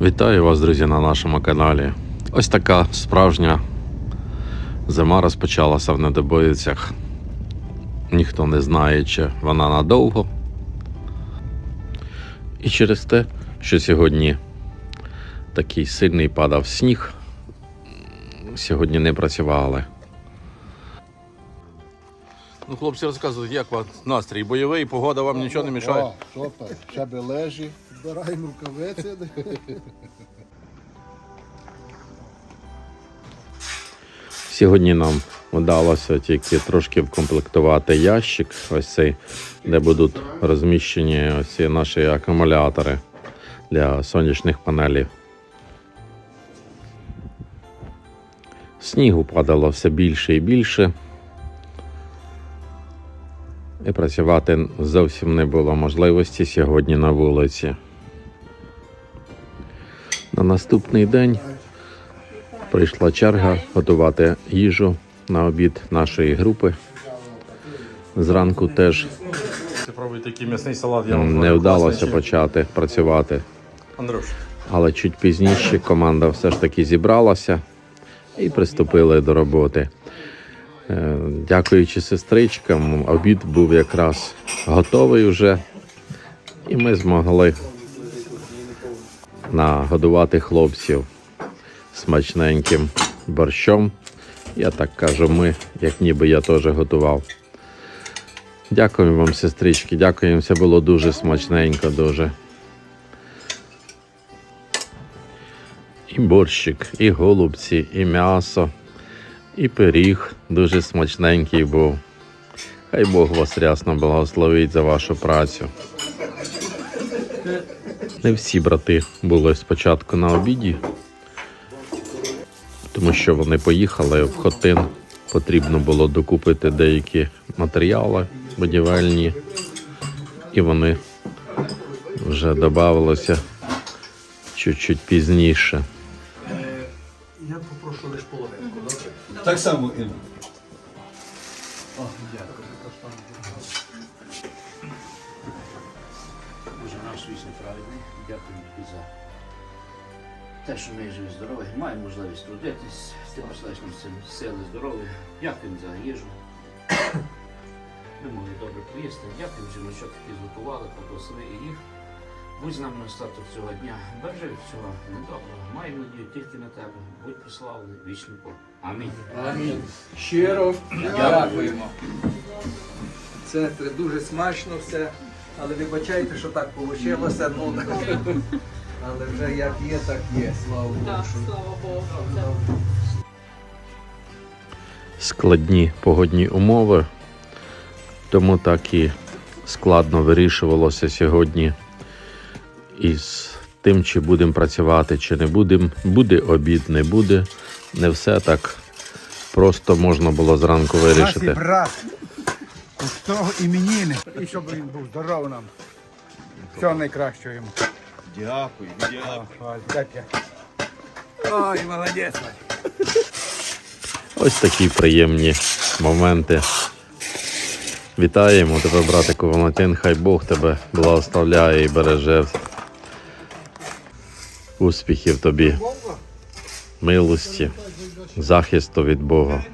Вітаю вас, друзі, на нашому каналі. Ось така справжня зима розпочалася в недобоїцях. Ніхто не знає, чи вона надовго. І через те, що сьогодні такий сильний падав сніг, сьогодні не працювали. Ну, хлопці розказують, як вам настрій бойовий, погода вам нічого не мішає. О, супер, ще бележі. Збираємо рукавиці. Сьогодні нам вдалося тільки трошки вкомплектувати ящик, ось цей, де будуть розміщені ось ці наші акумулятори для сонячних панелей. Снігу падало все більше і більше. І працювати зовсім не було можливості сьогодні на вулиці. На наступний день прийшла черга готувати їжу на обід нашої групи. Зранку теж. Я не вдалося почати працювати, але чуть пізніше команда все ж таки зібралася і приступили до роботи. Е, Дякуючи сестричкам, обід був якраз готовий вже, і ми змогли нагодувати хлопців смачненьким борщом. Я так кажу, ми, як ніби я теж готував. Дякую вам, сестрички, дякую, все було дуже смачненько, дуже. І борщик, і голубці, і м'ясо, і пиріг дуже смачненький був. Хай Бог вас рясно благословить за вашу працю. Не всі брати були спочатку на обіді, тому що вони поїхали в Хотин. Потрібно було докупити деякі матеріали будівельні, і вони вже додавалися чуть-чуть пізніше. Я попрошу лише половинку, добре? Так само і дякую. Боже наш вічний праведний, дякую тобі за те, що ми живі здорові, маємо можливість трудитись, ти посилаєш нам сили, сили здоров'я. Дякуємо за їжу. Ми могли добре поїсти. Дякуємо, що таки зготували, попросили і їх. Будь з нами на остаток цього дня. Бережи від всього недоброго. Маємо надію тільки на тебе. Будь прославлений вічний Бог. Амінь. Амінь. Щиро дякуємо. Це дуже смачно все. Але вибачайте, що так вийшло. Ну, але вже як є, так є. Слава Богу. Так, що- слава Богу. Складні погодні умови, тому так і складно вирішувалося сьогодні із тим, чи будемо працювати, чи не будемо. Буде обід, не буде. Не все так просто можна було зранку вирішити. Того іменіни. І щоб він був здоровий нам. Всього найкращого йому. дякую, дякую. Ой, таке. Ой, молодець. Ось такі приємні моменти. Вітаємо тебе, братику Валентин. Хай Бог тебе благословляє і береже. Успіхів тобі, милості, захисту від Бога.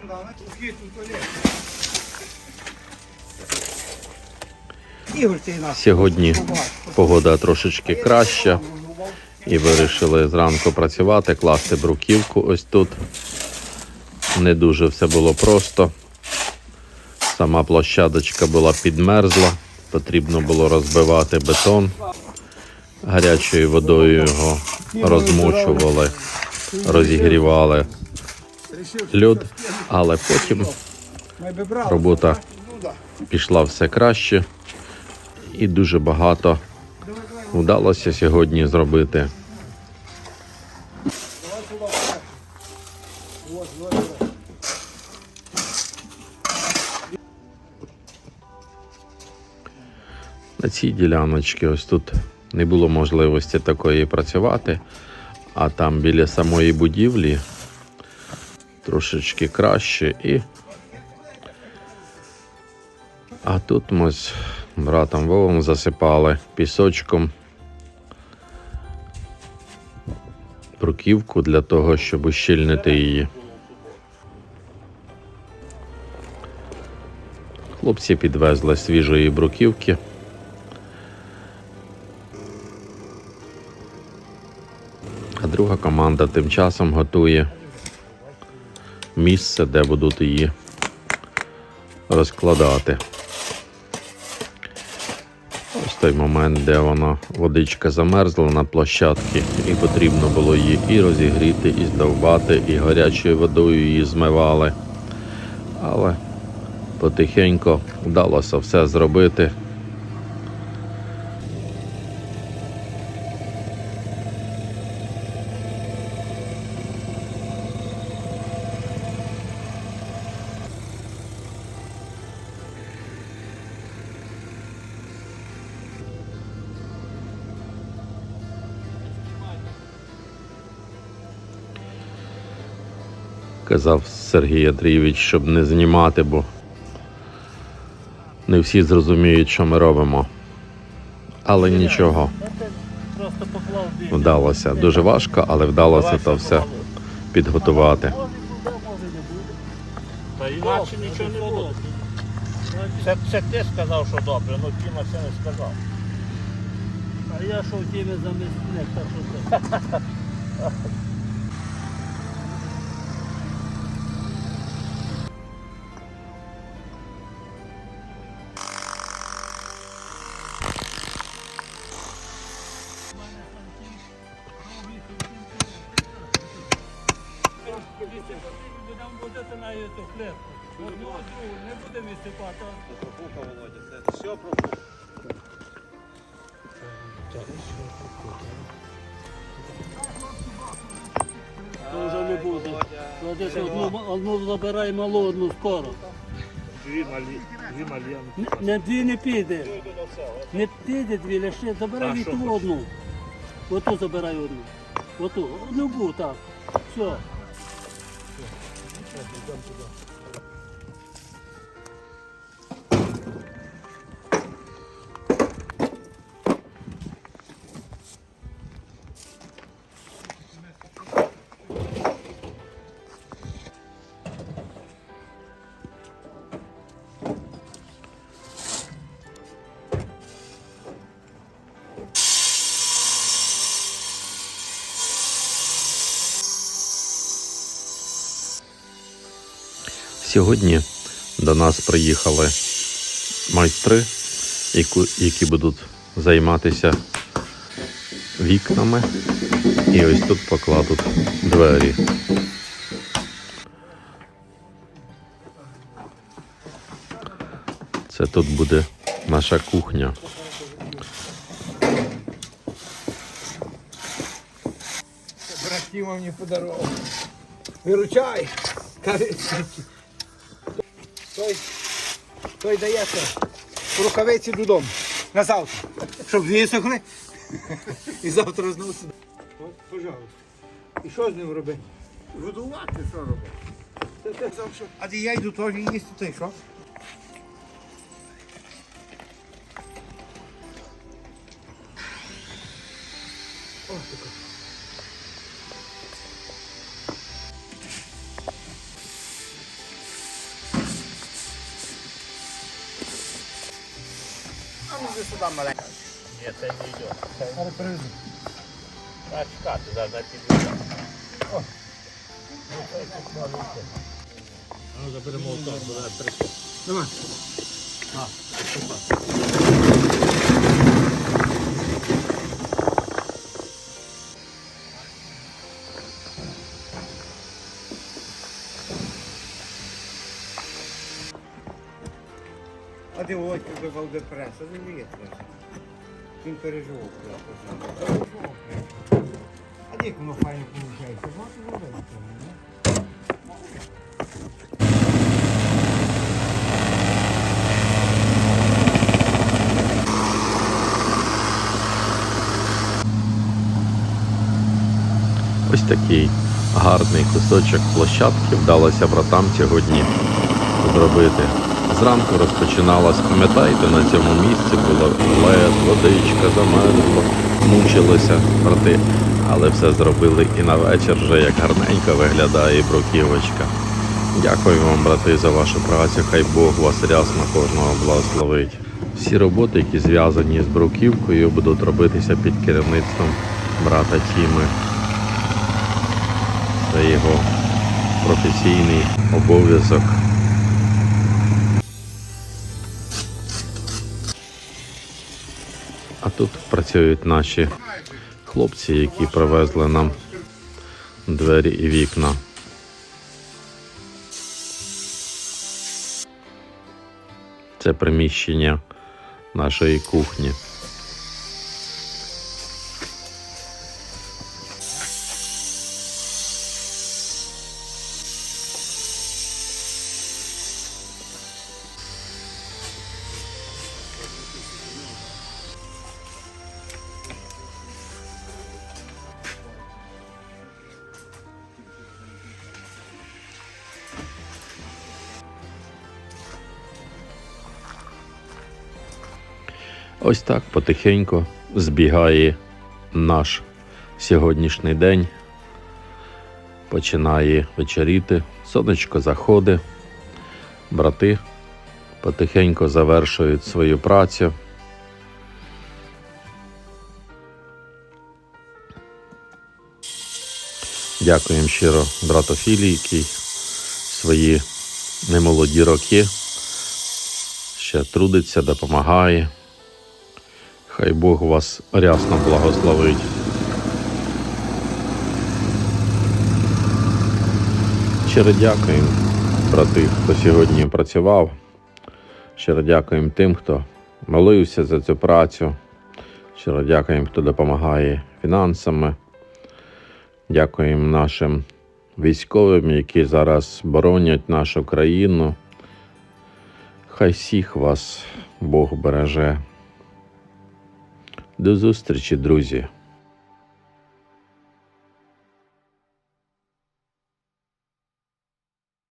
Сьогодні погода трошечки краща. І вирішили зранку працювати, класти бруківку ось тут. Не дуже все було просто. Сама площадочка була підмерзла, потрібно було розбивати бетон. Гарячою водою його розмочували, розігрівали льод, але потім робота пішла все краще і дуже багато вдалося сьогодні зробити. На цій діляночці ось тут не було можливості такої працювати, а там біля самої будівлі трошечки краще і а тут з братом Вовом засипали пісочком бруківку для того, щоб ущільнити її. Хлопці підвезли свіжої бруківки. А друга команда тим часом готує місце, де будуть її розкладати. Ось той момент, де вона водичка замерзла на площадці, і потрібно було її і розігріти, і здовбати, і гарячою водою її змивали. Але потихеньку вдалося все зробити. Казав Сергій Андрійович, щоб не знімати, бо не всі зрозуміють, що ми робимо. Але нічого. Вдалося. Дуже важко, але вдалося то все підготувати. Та інакше нічого не було. Це, це ти сказав, що добре, ну Тіма це не сказав. А я що в темі замісник, так що це. на ту. Одну другу не будемо відсипати. То вже не буде. То одну, одну забирай малу, одну скоро. Дві малі, дві малі. Не, не дві не піде. Не піде дві, лише забирай А ту одну. Оту забирай одну. Оту. Любу, так. Все. 对你转不出 Сьогодні до нас приїхали майстри, які будуть займатися вікнами. І ось тут покладуть двері. Це тут буде наша кухня. Братів мені подарував. Виручай! Каже, той, той дається рукавиці додому. На завтра. Щоб висохли. І завтра знову сюди. Пожалуйста. І що з ним робити? Годувати що робити? А де я йду теж їсти, ти що? А ну ви сюди маленько. Ні, це не йде. Зараз привезу. А чекати, зараз дай підійде. Ну, заберемо отак, буде прийти. Давай. А ти ось казав депрес, а не є трес. Він переживав. просто. А як воно файно виходить? Робити цьому, не? Ось такий гарний кусочок площадки вдалося братам сьогодні зробити. Зранку розпочиналось, пам'ятаєте, на цьому місці було лед, водичка замерзла, мучилися брати. але все зробили і на вечір вже як гарненько виглядає бруківочка. Дякую вам, брати, за вашу працю. Хай Бог вас рясно кожного благословить. Всі роботи, які зв'язані з бруківкою, будуть робитися під керівництвом брата Тіми. Це його професійний обов'язок. А тут працюють наші хлопці, які привезли нам двері і вікна. Це приміщення нашої кухні. Ось так потихеньку збігає наш сьогоднішній день. Починає вечоріти, сонечко заходить, брати потихеньку завершують свою працю. Дякуємо щиро брату Філі, який свої немолоді роки ще трудиться, допомагає. Хай Бог вас рясно благословить. Щиро дякуємо, брати, хто сьогодні працював. Щиро дякуємо тим, хто молився за цю працю. Щиро дякуємо, хто допомагає фінансами. Дякуємо нашим військовим, які зараз боронять нашу країну. Хай всіх вас Бог береже. До зустрічі, друзі!